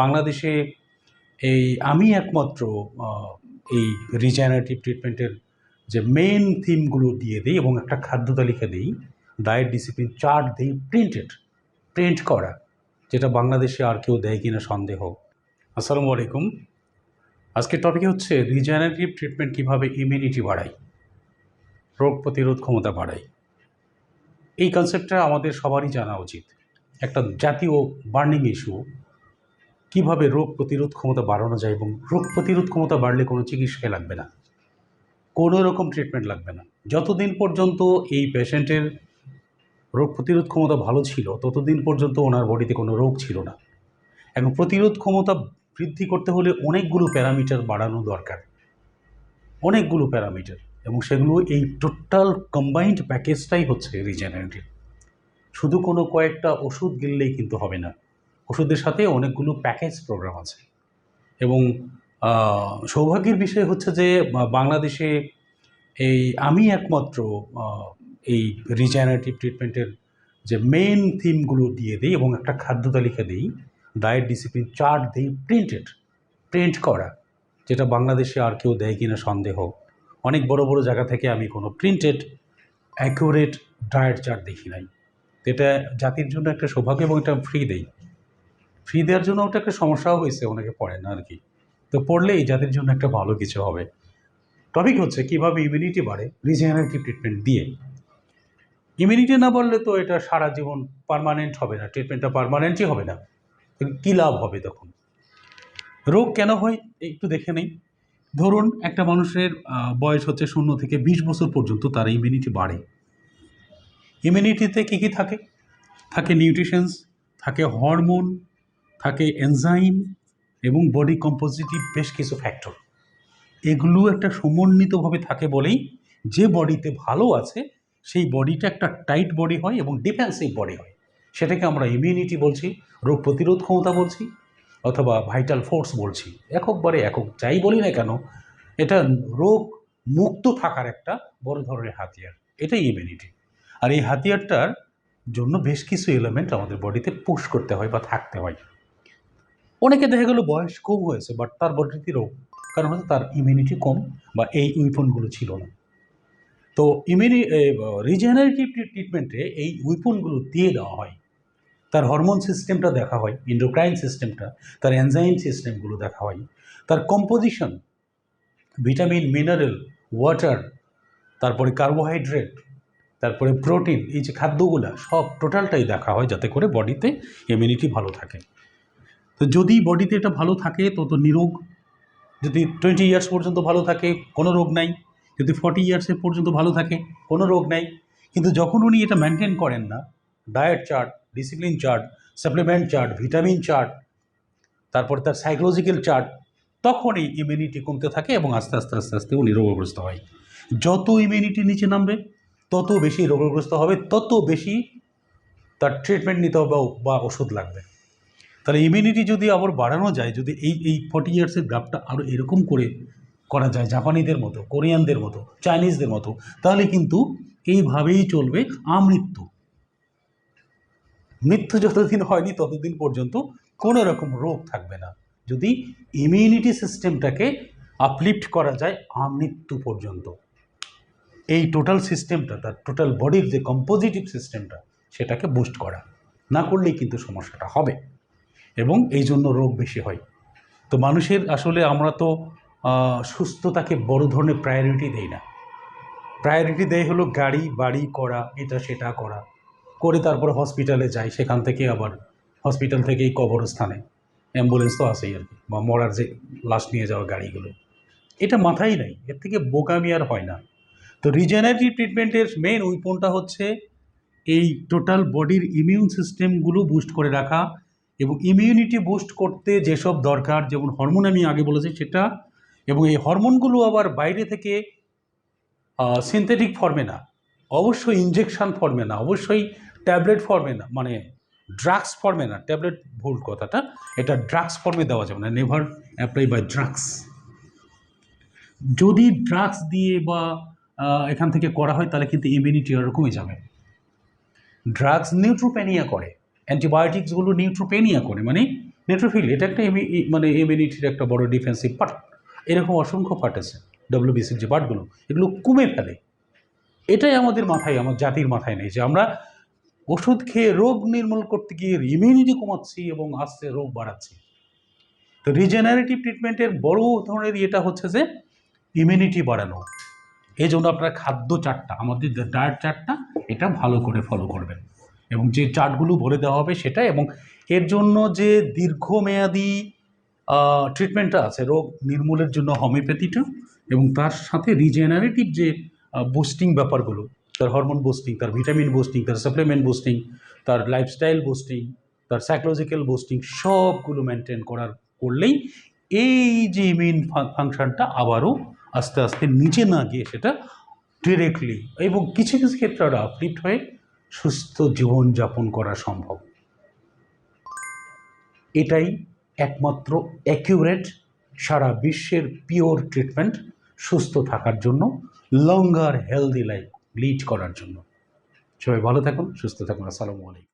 বাংলাদেশে এই আমি একমাত্র এই রিজেনারেটিভ ট্রিটমেন্টের যে মেইন থিমগুলো দিয়ে দিই এবং একটা খাদ্য তালিকা দিই ডায়েট ডিসিপ্লিন চার্ট দিই প্রিন্টেড প্রিন্ট করা, যেটা বাংলাদেশে আর কেউ দেয় কিনা সন্দেহ। আসসালামু আলাইকুম। আজকের টপিক হচ্ছে রিজেনারেটিভ ট্রিটমেন্ট কীভাবে ইমিউনিটি বাড়ায়, রোগ প্রতিরোধ ক্ষমতা বাড়ায়। এই কনসেপ্টটা আমাদের সবারই জানা উচিত। একটা জাতীয় বার্নিং ইস্যু কীভাবে রোগ প্রতিরোধ ক্ষমতা বাড়ানো যায় এবং রোগ প্রতিরোধ ক্ষমতা বাড়লে কোনো চিকিৎসায় লাগবে না? কোনো রকম ট্রিটমেন্ট লাগবে না। যতদিন পর্যন্ত এই পেশেন্টের রোগ প্রতিরোধ ক্ষমতা ভালো ছিল, ততদিন পর্যন্ত ওনার বডিতে কোনো রোগ ছিল না। এবং প্রতিরোধ ক্ষমতা বৃদ্ধি করতে হলে অনেকগুলো প্যারামিটার বাড়ানো দরকার। অনেকগুলো প্যারামিটার। এবং সেগুলো এই টোটাল কম্বাইন্ড প্যাকেজটাই হচ্ছে রিজেনারেটিভ শুধু কোনো কয়েকটা ওষুধ গিললেই কিন্তু হবে না। ওষুধের সাথে অনেকগুলো প্যাকেজ প্রোগ্রাম আছে। এবং সৌভাগ্যের বিষয় হচ্ছে যে বাংলাদেশে এই আমি একমাত্র এই রিজেনারেটিভ ট্রিটমেন্টের যে মেইন থিমগুলো দিয়ে দিই এবং একটা খাদ্য তালিকা দিই ডায়েট ডিসিপ্লিন চার্ট দিই প্রিন্টেড প্রিন্ট করা, যেটা বাংলাদেশে আর কেউ দেয় কিনা সন্দেহ। অনেক বড় বড় জায়গা থেকে আমি কোনো প্রিন্টেড অ্যাকুরেট ডায়েট চার্ট দেখি নাই। এটা জাতির জন্য একটা সৌভাগ্য এবং এটা ফ্রি দেই। ফ্রি দেওয়ার জন্য ওটা একটা সমস্যাও হয়েছে, অনেকে পড়ে না আর কি তো পড়লে এই জাতির জন্য একটা ভালো কিছু হবে। টপিক হচ্ছে কীভাবে ইমিউনিটি বাড়ে রিজেনারেটিভ ট্রিটমেন্ট দিয়ে। ইমিউনিটি না বাড়লে তো এটা সারা জীবন পার্মানেন্ট হবে না ট্রিটমেন্টটা পার্মানেন্টই হবে না। কী লাভ হবে তখন? রোগ কেন হয়, একটু দেখে নেই। ধরুন একটা মানুষের বয়স হচ্ছে শূন্য থেকে বিশ বছর পর্যন্ত তার ইমিউনিটি বাড়ে। ইমিউনিটিতে কী কী থাকে? থাকে নিউট্রিশনস থাকে হরমোন থাকে এনজাইম এবং বডি কম্পোজিটিভ বেশ কিছু ফ্যাক্টর এগুলো একটা সমন্বিতভাবে থাকে বলেই যে বডিতে ভালো আছে, সেই বডিটা একটা টাইট বডি হয় এবং ডিফেন্সিভ বডি হয়। সেটাকে আমরা ইমিউনিটি বলছি, রোগ প্রতিরোধ ক্ষমতা বলছি, অথবা ভাইটাল ফোর্স বলছি। এককবারে একক যাই বলি না কেন, এটা রোগ মুক্ত থাকার একটা বড় ধরনের হাতিয়ার। এটাই ইমিউনিটি আর এই হাতিয়ারটার জন্য বেশ কিছু এলিমেন্ট আমাদের বডিতে পুশ করতে হয় বা থাকতে হয়। অনেকে দেখা গেলো বয়স কম হয়েছে বাট তার বডিতে রোগ কারণ হচ্ছে তার ইমিউনিটি কম বা এই উইপনগুলো ছিল না। তো ইমিউনি রিজেনারেটিভ ট্রিটমেন্টে এই উইপনগুলো দিয়ে দেওয়া হয়। তার হরমোন সিস্টেমটা দেখা হয় ইন্ডোক্রাইন সিস্টেমটা তার এনজাইম সিস্টেমগুলো দেখা হয়। তার কম্পোজিশন ভিটামিন মিনারেল ওয়াটার তারপরে কার্বোহাইড্রেট তারপরে প্রোটিন এই যে খাদ্যগুলো সব টোটালটাই দেখা হয় যাতে করে বডিতে ইমিউনিটি ভালো থাকে। তো যদি বডিতে এটা ভালো থাকে, তো তো নিরোগ। যদি টোয়েন্টি ইয়ার্স পর্যন্ত ভালো থাকে, কোনো রোগ নাই। যদি ফর্টি ইয়ার্সের পর্যন্ত ভালো থাকে, কোনো রোগ নাই। কিন্তু যখন উনি এটা মেনটেন করেন না diet chart discipline chart supplement chart vitamin chart তারপর তার সাইকোলজিক্যাল চার্ট তখনই ইমিউনিটি কমতে থাকে এবং আস্তে আস্তে আস্তে আস্তে উনি রোগগ্রস্ত হয়। যত ইমিউনিটি নিচে নামবে, তত বেশি রোগগ্রস্ত হবে, তত বেশি তার ট্রিটমেন্ট নিতে হবে বা- বা ওষুধ লাগবে। তাহলে ইমিউনিটি যদি আবার বাড়ানো যায়, যদি এই এই ফর্টি ইয়ার্সের গ্রাফটা আরও এরকম করে করা যায়, জাপানিদের মতো, কোরিয়ানদের মতো, চাইনিজদের মতো, তাহলে কিন্তু এইভাবেই চলবে আমৃত্যু। মৃত্যু যতদিন হয়নি ততদিন পর্যন্ত কোনো রকম রোগ থাকবে না। যদি ইমিউনিটি সিস্টেমটাকে আপলিফ্ট করা যায় আমৃত্যু পর্যন্ত। এই টোটাল সিস্টেমটা তার টোটাল বডির যে কম্পোজিটিভ সিস্টেমটা সেটাকে বুস্ট করা। না করলেই কিন্তু সমস্যাটা হবে। এবং এই জন্য রোগ বেশি হয়। তো মানুষের আসলে আমরা তো সুস্থতাকে বড় ধরনের প্রায়োরিটি দেই না। প্রায়োরিটি দেয় হলো গাড়ি, বাড়ি করা, এটা সেটা করা। করে তারপরে হসপিটালে যাই, সেখান থেকে আবার হসপিটাল থেকেই কবরস্থানে। অ্যাম্বুলেন্স তো আসেই আর কি, বা মরার যে লাশ নিয়ে যাওয়া গাড়িগুলো। এটা মাথায় নাই, এর থেকে বোকামি আর হয় না। তো রিজেনারেটিভ ট্রিটমেন্টের মেন উইপনটা হচ্ছে, এই টোটাল বডির ইমিউন সিস্টেমগুলো বুস্ট করে রাখা এবং ইমিউনিটি বুস্ট করতে যেসব দরকার, যেমন হরমোন আমি আগে বলেছি সেটা, এবং এই হরমোনগুলো আবার বাইরে থেকে সিনথেটিক ফর্মে না, অবশ্যই ইনজেকশন ফর্মে না, অবশ্যই ট্যাবলেট ফর্মে না মানে ড্রাগস ফর্মে না ট্যাবলেট ভুল কথাটা, এটা ড্রাগস ফর্মে দেওয়া যাবে না নেভার অ্যাপ্লাই বাই ড্রাগস যদি ড্রাগস দিয়ে বা এখান থেকে করা হয় তাহলে কিন্তু ইমিউনিটি এরকমই যাবে। ড্রাগস নিউট্রোপ্যানিয়া করে। অ্যান্টিবায়োটিক্সগুলো নিউট্রোপেনিয়া করে মানে নেট্রোফিল এটা একটা মানে ইমিউনিটির একটা বড় ডিফেন্সিভ পার্ট এরকম অসংখ্য পার্ট আছে ডব্লিউবিসির যে পার্টগুলো এগুলো কমে ফেলে। এটাই আমাদের মাথায়, আমার জাতির মাথায় নেই যে আমরা ওষুধ খেয়ে রোগ নির্মূল করতে গিয়ে ইমিউনিটি কমাচ্ছি এবং আস্তে রোগ বাড়াচ্ছি। তো রিজেনারেটিভ ট্রিটমেন্টের বড় ধরনের এটা হচ্ছে যে ইমিউনিটি বাড়ানো। এই জন্য আপনার খাদ্য চার্টটা আমাদের ডায়েট চার্টটা এটা ভালো করে ফলো করবেন। এবং যে চার্টগুলো বলে দেওয়া হবে সেটা এবং এর জন্য যে দীর্ঘমেয়াদী ট্রিটমেন্টটা আছে, রোগ নির্মূলের জন্য হোমিওপ্যাথিটা এবং তার সাথে রিজেনারেটিভ যে বুস্টিং ব্যাপারগুলো, তার হরমোন বুস্টিং তার ভিটামিন বুস্টিং তার সাপ্লিমেন্ট বুস্টিং তার লাইফস্টাইল বুস্টিং তার সাইকোলজিক্যাল বুস্টিং সবগুলো মেনটেন করার, করলেই এই যে ইমিউন ফাংশনটা আবারও আস্তে আস্তে নিচে না গিয়ে সেটা ডিরেক্টলি এবং কিছু কিছু ক্ষেত্রে আরও আপলিফ্ট হয়ে সুস্থ জীবন যাপন করা সম্ভব। এটাই একমাত্র অ্যাকিউরেট সারা বিশ্বের পিওর ট্রিটমেন্ট সুস্থ থাকার জন্য লঙ্গার হেলদি লাইফ লিড করার জন্য। সবাই ভালো থাকুন, সুস্থ থাকুন। আসসালামু আলাইকুম।